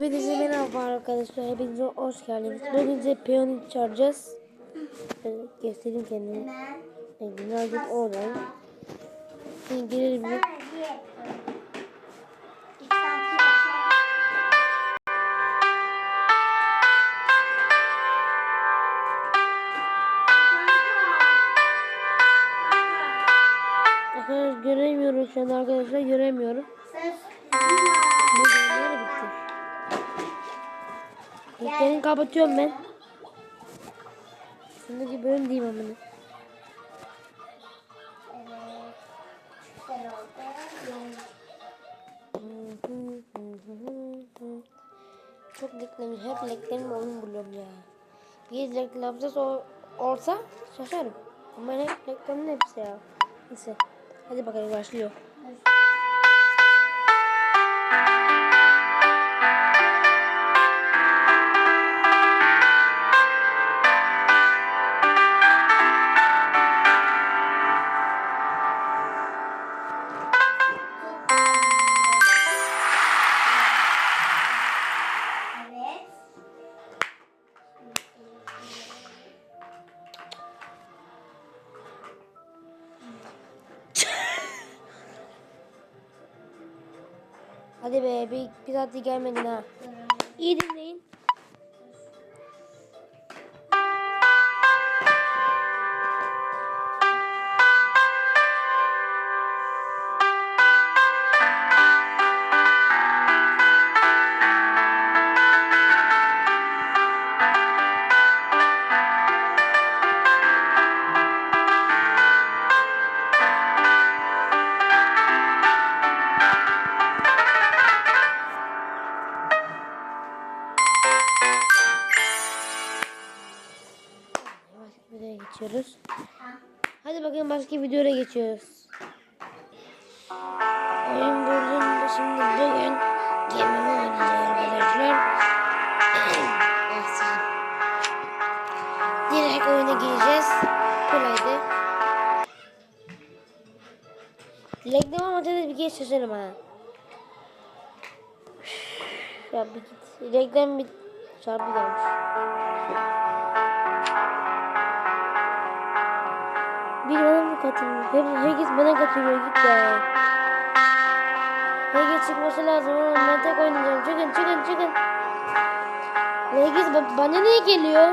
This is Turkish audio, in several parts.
Hepinize merhaba arkadaşlar. Hepinize hoş geldiniz. Bugün size piyano çalacağız. Şöyle göstereyim kendimi. Evet, birazcık oradan. Şimdi girelim bir. Göremiyorum şu an arkadaşlar göremiyorum. İlklerini kapatıyorum ben. Şimdiki bölüm diyeyim amına. Çok reklam, hep reklam oyun buluyorum ya. Bir reklamsız ol, olsa şaşarım. Ama hep reklamın hepsi ya. Neyse. Hadi bakalım başlıyor. Hadi be bir, bir saattir gelmedin ha. İyi başka videoya geçiyoruz. Oyun buldum. Şimdi bugün gemimi oynayacağız arkadaşlar. Direkt oyuna gireceğiz. Kolaydı. Reklam ama da bir kez şaşırım ha. Ya bir git. Reklam bir çarpı gelmiş. Bir bana mı katılıyor? Her, herkes bana katılıyor git ya. Herkes çıkması lazım oğlum ben tek oynayacağım. Çıkın çıkın çıkın. Herkes ba- bana niye geliyor?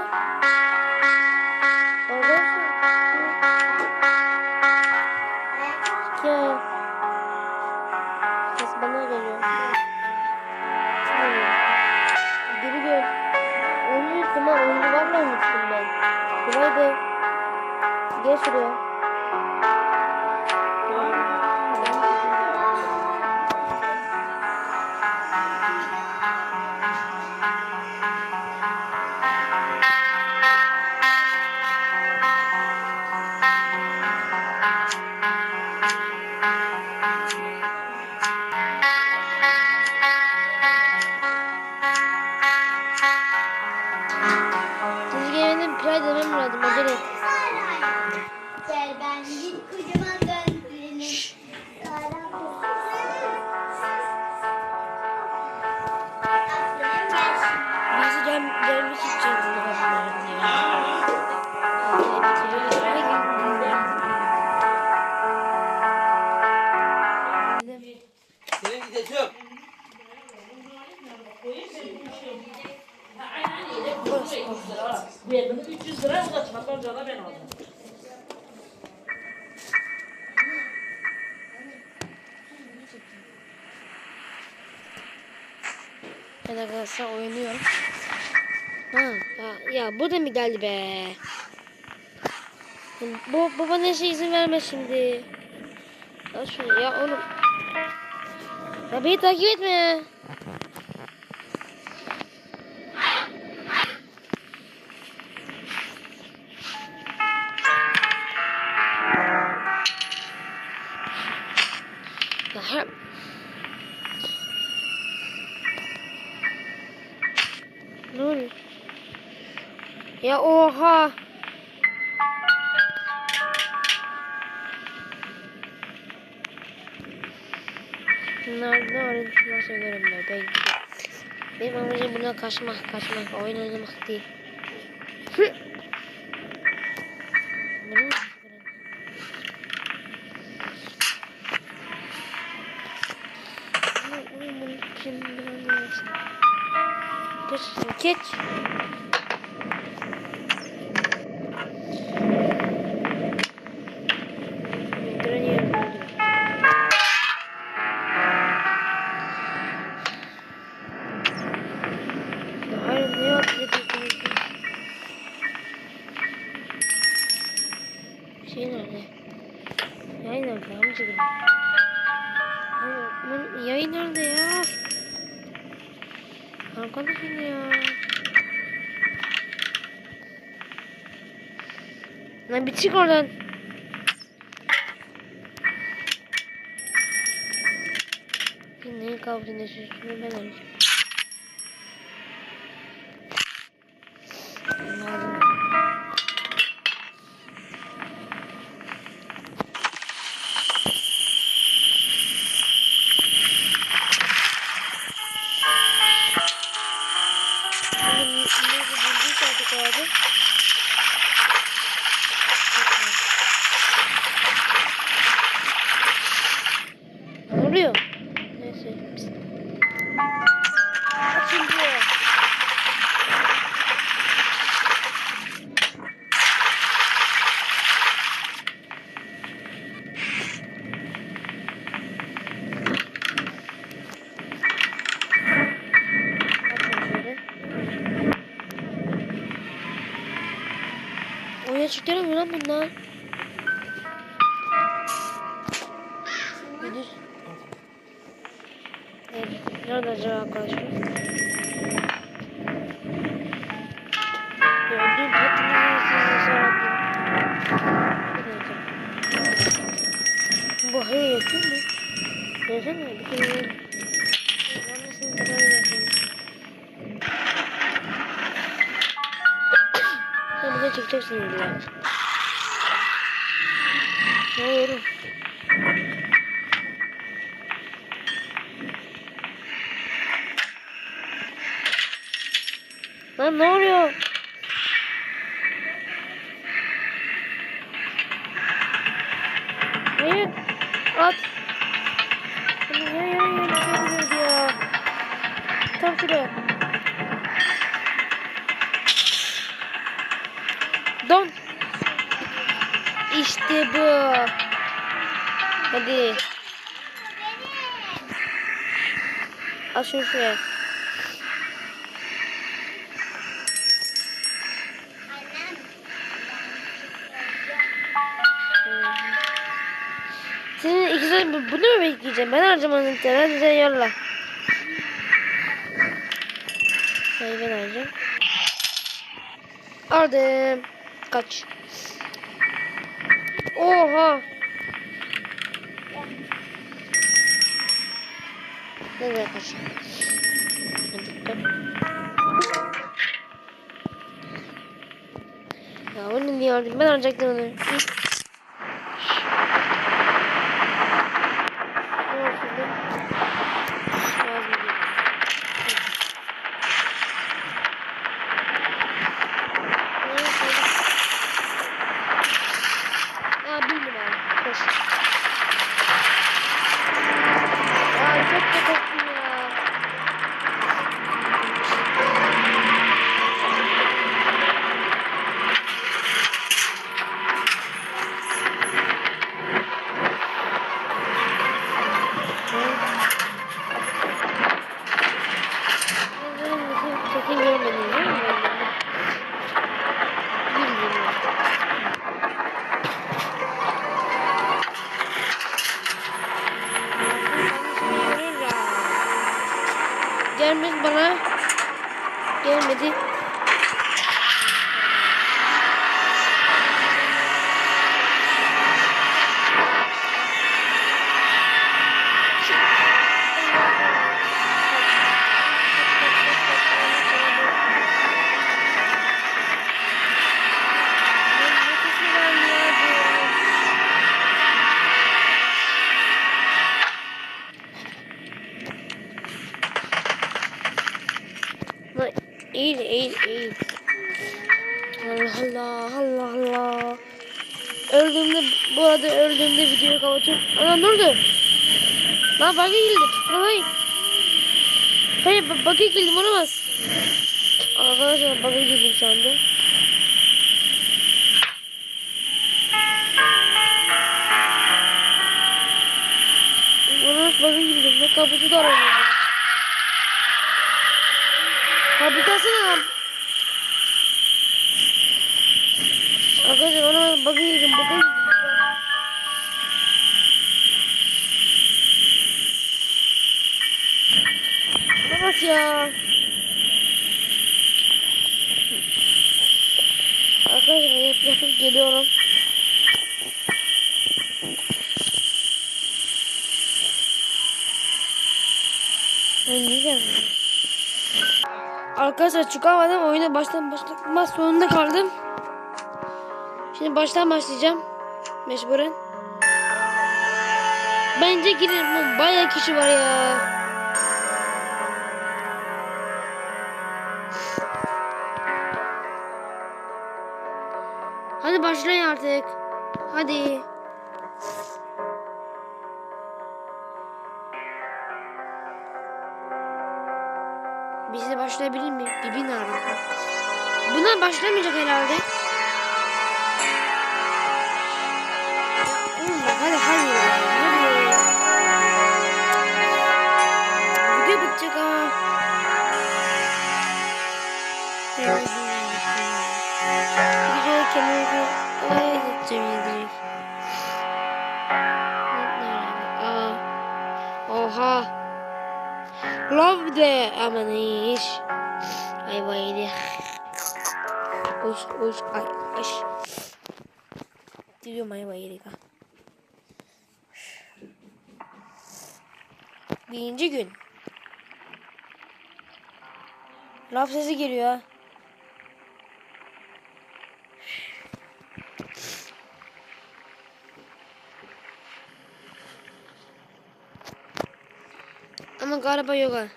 Ben arkadaşlar oynuyorum. Ha, ya, ya bu da mı geldi be? Bu, bu bana şey izin verme şimdi. Ya şunu ya oğlum. Ya beni takip etme. Oluyor? Ya oha. Bunlar ne ayrıntılar söylerim ben. Benim amacım buna kaçmak, kaçmak, oyun oynamak değil. Geç, geç. Arkadaşım ya. Lan bir çık oradan. Neyin kavgını yaşıyorsun? Ben alacağım. Çıkıyor mu lan bunlar? Müdür. Evet. Nerede acaba arkadaşlar? Gördüm. Hepinizi size dakika. Bu hayır yakıyor mu? Yesene. Bir kere. Annesinin kadar çıkacaksın illa. Ne oluyor? Lan ne oluyor? Hayır. At. Hayır hayır hayır. Tam şuraya. Don. İşte bu. Hadi. Al şunu şuraya. Senin bu- bunu mu bekleyeceğim? Ben harcamanın internet hadi sen yolla. Hayır ben harcayacağım. Aldım. Kaç. Oha. Nereye kaç? Dikkat. Ya onu niye aldım? Ben alacaktım onu. Eğil eğil eğil. Allah Allah Allah Allah. Öldüğümde bu arada öldüğümde videoyu kapatıyorum. Ana ne oldu? Lan bug'a girdim. Lan hayır. Hayır bu- bug'a girdim olamaz. Arkadaşlar bug'a girdim şu anda. Olamaz bug'a girdim. Ne kapısı da aramıyorum. Açsana lan. Arkadaşlar olamaz bug'a girdim. Girdim. Olamaz ya. Arkadaşlar yap yapıp geliyorum. Oynayacağım. Arkadaşlar çıkamadım. Oyuna baştan başlamak sonunda kaldım. Şimdi baştan başlayacağım. Mecburen. Bence girelim. Bayağı kişi var ya. Hadi başlayın artık. Hadi. Biz de başlayabilir miyim? Bir bin abi. Buna başlamayacak herhalde. Hadi hadi. Hadi. Video bitecek ha. Video kendinizi olaya gideceğim direkt. Oha. Love de aman. Ay vay Uş uş ay aş. Diyorum ay vay. Birinci gün. Laf sesi geliyor Ama galiba yok ha.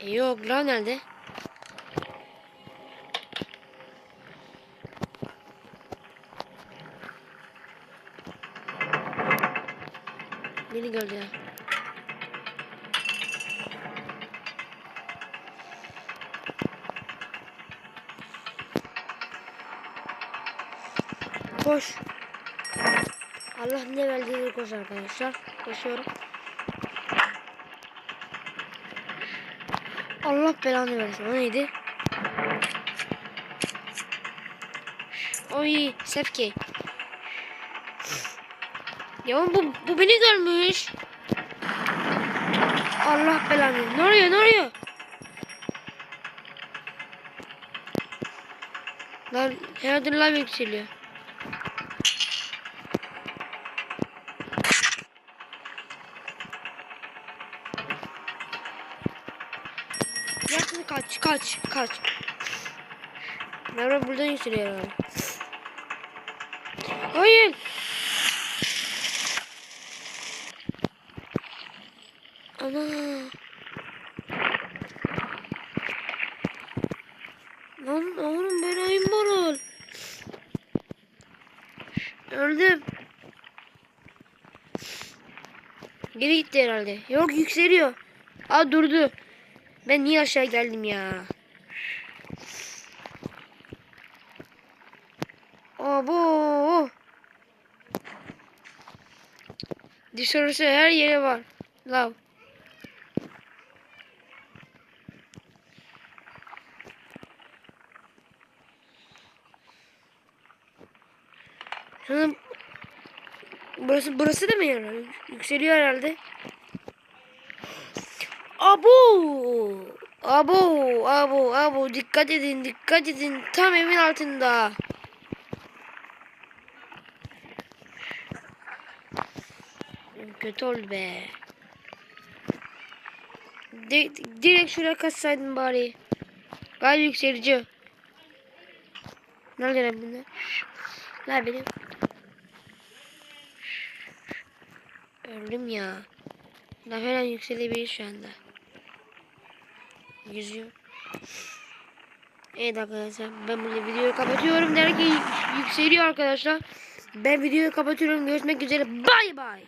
E yok lan nerede? Beni gördü ya. Koş. Allah ne verdiğini koş arkadaşlar. Koşuyorum. Allah belanı versin. O neydi? Oy Sefki. Ya bu, bu beni görmüş. Allah belanı. Ne oluyor ne oluyor? Lan herhalde lav yükseliyor. Kaç kaç. Merhaba buradan yükseliyor herhalde. Hayır. Ana. Lan oğlum ben ayım var Öldüm. Geri gitti herhalde. Yok yükseliyor. Aa durdu. Ben niye aşağı geldim ya? Abo. Dışarısı her yere var. Lav. Burası burası da mı yani? Yükseliyor herhalde. Abo! Abo! Abo! Abo! Dikkat edin, dikkat edin. Tam evin altında. Kötü oldu be. Di direkt şuraya kaçsaydın bari. Gayet yükselici. Nerede lan bunlar? Nerede benim? Öldüm ya. Daha falan yükselebilir şu anda. Yüzüyor. Evet arkadaşlar ben burada videoyu kapatıyorum derken yük- yükseliyor arkadaşlar. Ben videoyu kapatıyorum. Görüşmek üzere. Bay bay.